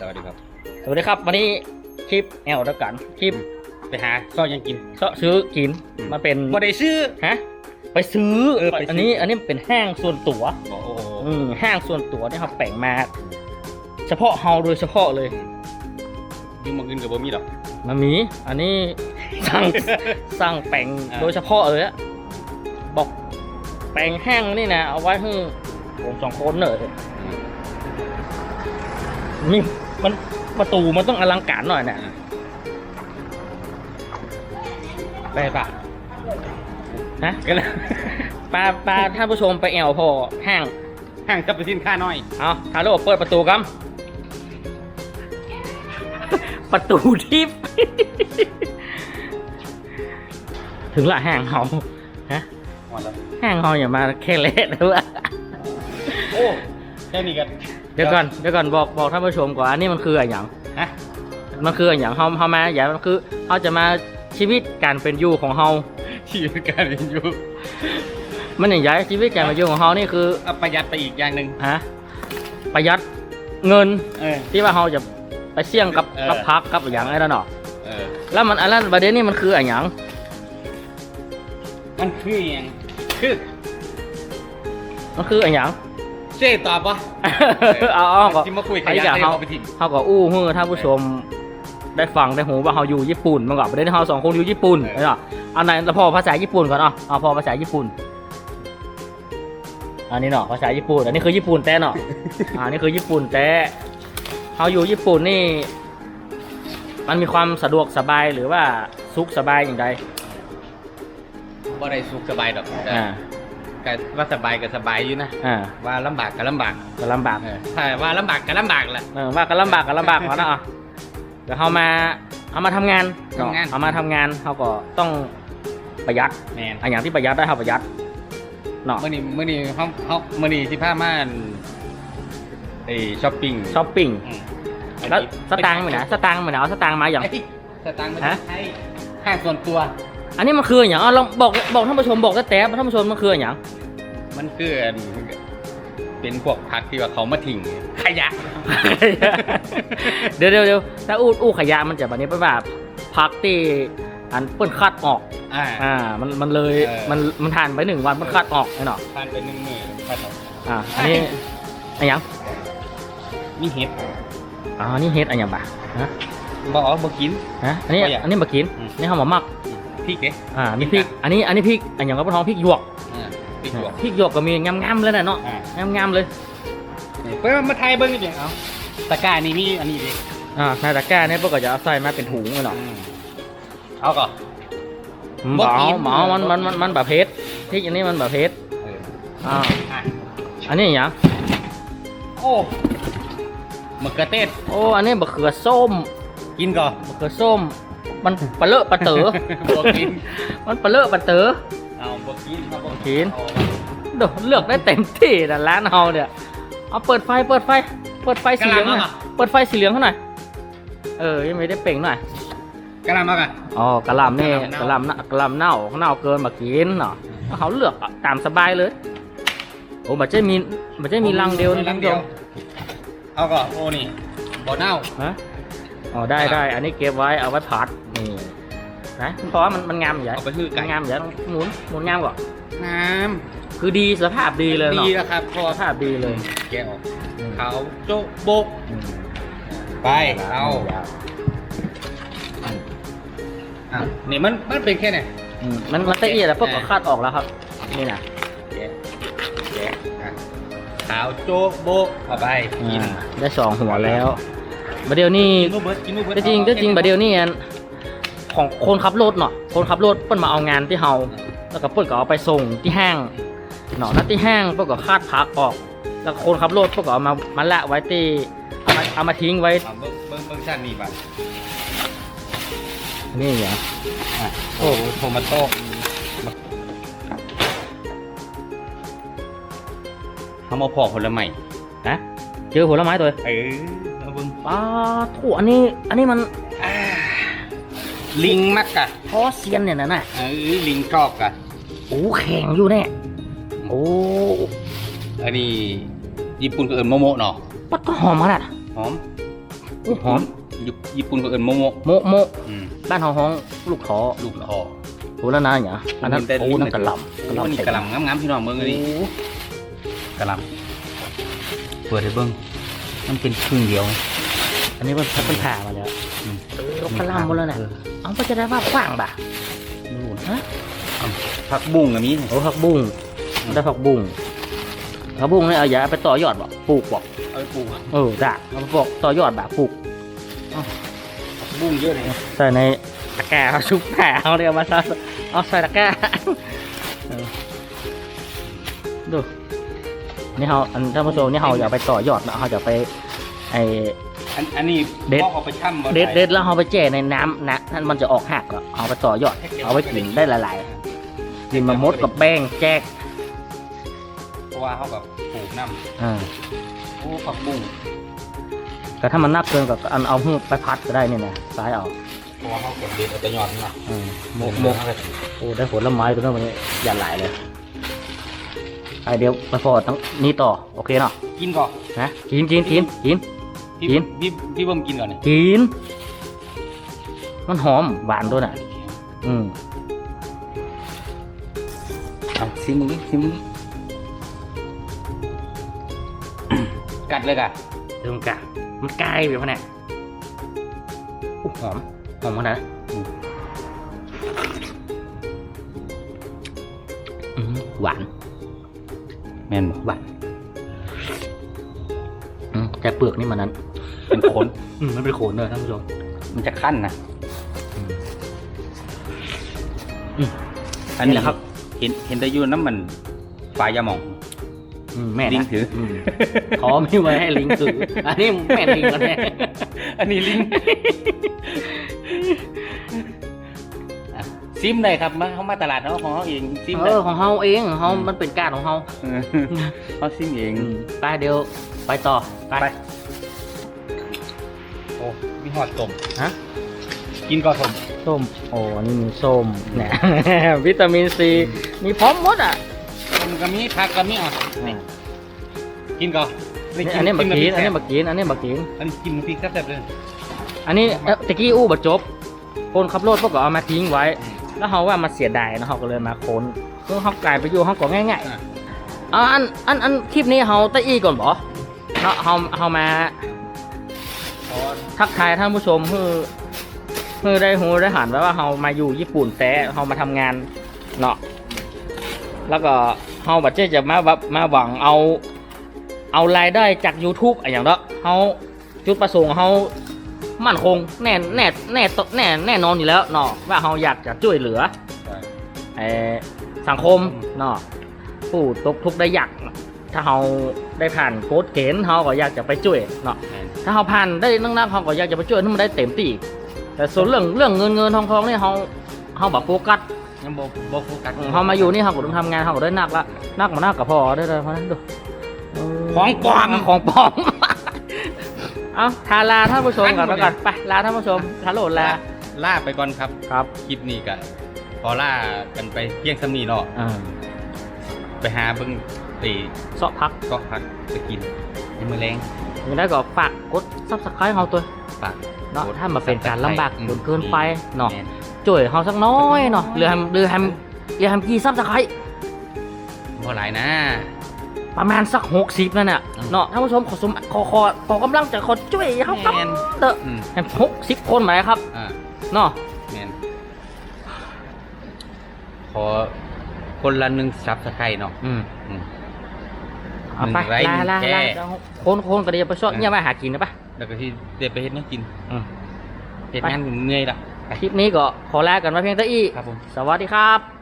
สวัสดีครับ สวัสดีครับ วันนี้คลิปแอลแล้วกันคลิปไปหาซอยยังกิน เสาะซื้อกินอืม มาเป็นบ่ได้ซื้อ ฮะไปซื้อเออไปซื้ออั อันนี้อันนี้เป็นห้างส่วนตัวโอ้โหอืมห้างส่วนตัวที่เขาแปลงมา เฉพาะเฮาโดยเฉพาะเลยอยู่มากินกับบ่มีดอก มันมี อันนี้สั่ง สั่งแปลงอ่า โดยเฉพาะเลยอะบอกแปลงห้างนี่นะเอาไว้ให้ผมสองคนเนอะนี่ มันประตูมันต้องอลังการหน่อยนะไปปะฮะก็เลยปลาปลาท่านผู้ชมไปแอวพอห้างห้างกับไปสินค้าน้อย เอาฮัลโหลเปิดประตูกัมประตูทิพย์ถึงละห้างเฮาฮะหมดแล้วห้างเฮาอย่ามาแค่เละนะวะโอ้แค่นี้กันเดี๋ยวก่อนเดี๋ยวก่อนบอกบอกท่านผู้ชมก่อนอันนี้มันคืออะไรอย่างฮะมันคืออะไรอย่างเฮาเฮามาอย่างมันคือเฮาจะมาชีวิตการเป็นอยู่ของเฮาชีวิตการเรียนอยู่มันอย่างไรชีวิตการเป็นอยู่ของเฮานี่คือเอาประหยัดไปอีกอย่างหนึ่งฮะประหยัดเงินเออที่ว่าเฮาจะไปเสี่ยงกับเออ กับพักกับอย่างไรนั่นเนาะเออแล้วมันอันนั้นประเด็นนี้มันคืออะไรอย่างมันคืออหย่างคือมันคืออะไรอย่าง เจ๊ตอบปะเอาเอาก็ที่มาคุยขไอ้ยะอย่างได้เขาเอาไปทิ้งเขาก็อู้ฮือท่านผู้ชมได้ฟังได้หูว่าเขาอยู่ญี่ปุ่นมันก็ประเด็นที่เขาสองคนอยู่ญี่ปุ่นเนาะอันไหนเราพอภาษาญี่ปุ่นก่อนเนาะเอาพอภาษาญี่ปุ่น อันนี้เนาะภาษาญี่ปุ่น อันนี้คือญี่ปุ่นแต่เนาะอันนี้คือญี่ปุ่นแต่เขาอยู่ญี่ปุ่นนี่ มันมีความสะดวกสบายหรือว่าสุขสบายอย่างไรบ่ได้สุขสบายดอกแต่อ่า ก็ว่าสบายก็สบายอยู่นะอ่าว่าลำบากก็ลำบากก็ลำบากเออถ้าว่าลำบากก็ลำบากแหละ เออว่าก็ลำบากก็ลำบากก่อนนะอะเดี๋ยวเขามาเอามาทำงานเะทำงาน เอามาทำงานเขาก็ต้องประหยัดแมนอันอย่างที่ประหยัดได้เขาประหยัดเนาะมื่อนี้มื่อนี้เขาเขามื่อนี้ที่พามาอั่นไอ้ช้อปปิ้งช้อปปิ้งอืมแล้วสตางค์เหมือนนะสตางค์เหมือนเอาสตางค์มาอย่างไอ้สตางค์มันฮะ ให้ห้างส่วนตัวอันนี้มันคืออย่างเอาลองบอกบอกท่านผู้ชมบอกแต่แต่ท่านผู้ชมมันคืออย่าง มันคืออันเป็นพวกพักที่ว่าเขามาทิ้งขยะ เดี๋ยวเดี๋ยวเดี๋ยวถ้าอู้อู้ขยะมันจะแบบนี้เป็นแบบพักที่อันเปิ้นคัดออก อ่า อ่า มันมันเลยเออ มันมันทานไปหนึ่งวันมันคัดออกไอ้เนาะผ่านไปหนึ่งมือผ่านออกอ่าอันนี้อันอย่างมีเห็ดอ๋อนี่เฮ็ดอันอย่างบ่ะฮะบอกอ๋อบ่กิน ฮะอันนี้บ่อยากอันนี้มากินอืม นี่เขามามักพริกเด้ อ่านี่พริก อันนี้อันนี้พริกอันอย่างก็เป็นท้องพริกหยวกอ่า พริกหยวกพริกหยวกก็มีงามๆเลยนะเนาะอ่างามๆเลยนี่เพิ่นมาไทยเบิ่งนี่เอาตะกร้านี่มีอันนี้ดิอ่าในตะกร้าเนี่ยพวกก็จะเอาใส่มาเป็นถุงเลยเนาะอืมเอาก่อนหบ่มากินหมามันมันมันมันแบบเพชรพริกอันนี้มันแบบเพชรเอออ่าอะอันนี้อย่างโอ้มะเขือเทศโอ้อันนี้บะเขือส้ม กินก่อนบะเขือส้ม มันปลาเลอะปลาเต๋อบ่กินมันปลาเลอะปลาเต๋อ เอาบ่กินครับบ่กินเดี๋ยวเลือกได้เต็มที่นะร้านเฮาเนี่ยเอาเปิดไฟเปิดไฟ เปิดไฟสีเหลืองหน่อยเปิดไฟสีเหลืองเขาหน่อยเออยังไม่ได้เป่งหน่อยกะลามากะอ๋อกะหล่ำนี่กะกะหหล่ำล่ำเน่าน่ะกะหล่ำเน่าเน่าเกินมากินเนาะเขาเลือกอะตามสบายเลยโอ้บัจเจมีบัจเจมีรังเดียวมีนี่รัรังงเดีเดียยววเอาก่อนโอ้นี่บ่เน่าฮะอ๋อได้ได้อันนี้เก็บไว้เอาไว้ผัด นี่นะเพราะว่ามันมันงามใหญ่เอาไปคือมัไก่นงามใหญ่ต้องหมุนหมุนงามกว่าน้คือดีสภาพดีเลยำเนาะดีแล้วครับพอสภาพดีเลยแกะออกอืมขาวโจ๊กโบก อืมไปเอาอะนี่มันมันเป็นแค่ไหน อืมมันมันละเอียดแล้วพวกก็คาดออกแล้วครับ นี่นะแกะแกะอะขาวโจ๊กโบกเอาไปกินอ่าได้สองหัวแล้วบัดเดียวนี่กินมูเบิร์ดกินมูเบิร์ดก็จริงก็จริงบัดเดียวนี่อัน ของคนขับรถเนาะคนขับรถเปิ้นมาเอางานที่เฮาแล้วก็เปิ้นก็เอาไปส่งที่ห้างเนาะแล้วที่ห้างเปิ้นก็คาดพักออก แล้วคนขับรถเปิ้นก็เอามามาละไว้ที่เอามาเอามาทิ้งไว้เอาเบิ้งเบิ้งเบิ้งชั้นนี่บัดนี่อย่างอะโอ้โทมาโต้ทำเอาพอผลไม้นะเจอผลไม้ตัวเออเอาเบิ้งป้าถูอันนี้อันนี้มันอ่า ลิงมักกะพอเซียนเนี่ยนะน่ะเออลิงชอบกะโอ้แข็งอยู่แน่โอ้อันนี้ญี่ปุ่นก็เอิญโมโมะเนาะปัดก็หอมขนาดหอมอู้หอมญี่ปุ่นญี่ปุ่นก็เอิ้นโมโมะโมะโมะอืมบ้านเฮาฮ้องลูกท้อลูกคอโหแล้วนะอย่างอันนั้นแต่โอ้ลิ้นั่นกระหล่ำโอ้นี่กระหล่ำงามๆพี่น้องเบิ่งเลยกระหล่ำเปิดให้เบิ่งมันเป็นครึ่งเดียว อันนี้มันเป็นผ่ามาแล้วอืมเออกระหล่ำหมดแล้วเนี่ย เอาไปจะได้ว่าขว้างบ่ะนู่นฮะผักบุ้งก็มีโอ้ผักบุ้งได้ผักบุ้งผักบุ้งเนี่ยเอาอย่าเอาไปต่อยอดบ่ปลูกบ่เอาไปปลูกเออจ้ะเอาไปปลูกต่อยอดบ่ปลูกผักบุ้งเยอะเลยใส่ในตะแกรงเอาชุบแผลเอาเดี๋ยวมาใส่เอาใส่ตะแกรงเออดูนี่เขาอันท่านผู้ชมนี่เขาอย่าไปต่อยอดนะเขาอย่าไปไอ อันอันนี้เด็ด พ่อเอาไปช่ำบ่เด็ดเด็ดแล้วเขาไปแจ่ในน้ำนะนั่นมันจะออกหักแล้วเอาไปต่อยอด เอาไปกินได้หลายๆกินมามดกับแป้งแจกเพราะว่าเขาแบบปลูกน้อ่าำโอ้ผักบุ้งแต่ถ้ามันนักเกินก็อันเอาหูไปพัดก็ได้เนี่ยนะซ้ายเอาเพราะว่าเขาเก็บเด็ดเอาแต่ยอดนี่นะอืมโมโมกกโมโมกกโอ้ได้ผลไม้ตัวนั้นวันนี้อย่าหลายเลยไอเดี๋ยวไปฟอตั้งนี้ต่อ โอเคเนาะกินก่อนนะกินกินกินกิน พี่กิน พี่พี่เบิ่มกินก่อนเนี่ยกิน มันหอมหวานด้วยน่ะ อืมเอาซิมมึงดิซิมมึงดิกัดเลยกะเรื่องกะมันไกลไปพะเนี่ยอู้หอม หอมขนาดนั้นอืมหวาน แม่นบ่หวานอืมแต่เปลือกนี่มันนั้น เป็นขนอืมมันเป็นโขนเลยท่านผู้ชมมันจะขั้นนะอืมอันนี้นี่แหละครับ เห็นเห็นได้อยู่น้ำมันปลายาหมองอืมแม่นะลิงถือมเขาไม่ไว้ให้ลิงถืออันนี้แม่ลิงกันแน่อันนี้ลิงอะซิมได้ครับมาเขามาตลาดเขาของเขาเองซิมเอได้อของเฮาเองเฮามันเป็นการของเฮาเออเขาซิมเองอืมไปเดี๋ยวไปต่อไป ไปโอ้ มีหอดต้มฮะกินก็ต้มส้ม โอ้นี่มีส้มเนี่ย วิตามินซี มีพร้อมหมดอะต้มก็มีผักก็มีอะนี่กินก็นี่อันนี้บักกีนอันนี้บักกีนอันนี้บักกีนอันนี้กินพริกแซ่บๆเลยอันนี้เอ่อตะกี้อู้บัจบคนขับรถพวกก็เอามาทิ้งไว้ แล้วเขาว่ามันเสียดายนะเขาก็เลยมาค้นเพื่อเขากลายไปอยู่เขาก็ง่ายอะๆอ่าอันอันอันคลิปนี้เขาตะอี้ก่อนบ่เนาะเขาเขามาพอ ทักทายท่านผู้ชมเพื่อเพื่อได้หูได้หันไว้ว่าเรามาอยู่ญี่ปุ่นแต่เรามาทำงานเนาะแล้วก็เราบัดเจ๊จะมาแบบมาหวังเอาเอารายได้จาก YouTube อะไรอย่างเนาะเราจุดประสงค์เรามั่นคงแน่แน่แน่แน่แน่นอนอยู่แล้วเนาะว่าเราอยากจะช่วยเหลือเอ่อสังคมเนาะผู้ตกทุกข์ได้ยากถ้าเราได้ผ่านโค้ดเกณฑ์เราก็อยากจะไปช่วยเนาะแม่น ถ้าเราผ่านได้นักนักเขาก็อยากจะไปช่วยให้มันได้เต็มที่แต่ส่วนเรื่องเรื่องเงินเงินทองทองนี่เขาเขาแบบโฟกัสยังบ่บ่โฟกัสเขามาอยู่นี่เขาก็ต้องทำงานเขาก็ได้นักละนักมานักกับพอได้เลยเพราะฉะนั้นดูเของปลอมของปลอมเอาทาลาท่านผู้ชมก่อนแล้วกันไปลาท่านผู้ชมฮัลโหลลาล่าไปก่อนครับครับคลิปนี้กันพอล่ากันไปเพียงสำนีเนาะอ่าไปหาเบิ่งตีเสาะพักก็พักจะกินในมือแรง ยังได้ก็ฝากกดซับสไครต์เขาตัวฝากเนาะกดถ้ามาเป็นการลำบากอืมจนเกินไปเนาะแม่ช่วยเขาสักน้อยเนาะเรือแฮมเรือแฮมเรือแฮมกี่ซับสไครต์บ่หลายนะ ประมาณสักหกสิบนั่นน่ะอืมเนาะท่านผู้ชมขอสมขอขอขอกำลังใจขอช่วยเขาครับแม่นเด้ออืมแฮมหกสิบคนไหมครับอ่าเนาะแมนขอคนละหนึ่งซับสไครต์เนาะอืมอืม เอาไปหนึ่งไลค์ลาลาหนึ่งลาแชร์คนคนก็เดียวไปชอบอ่าเนี่ยมาหากินนะปะ แล้วก็ที่เดี๋ยวไปเฮ็ดแนักกินอืม เฮ็ดงานผมเหนื่อยละไปคลิปนี้ก็ขอลากันมาเพียงเท่านี้ครับผม สวัสดีครับ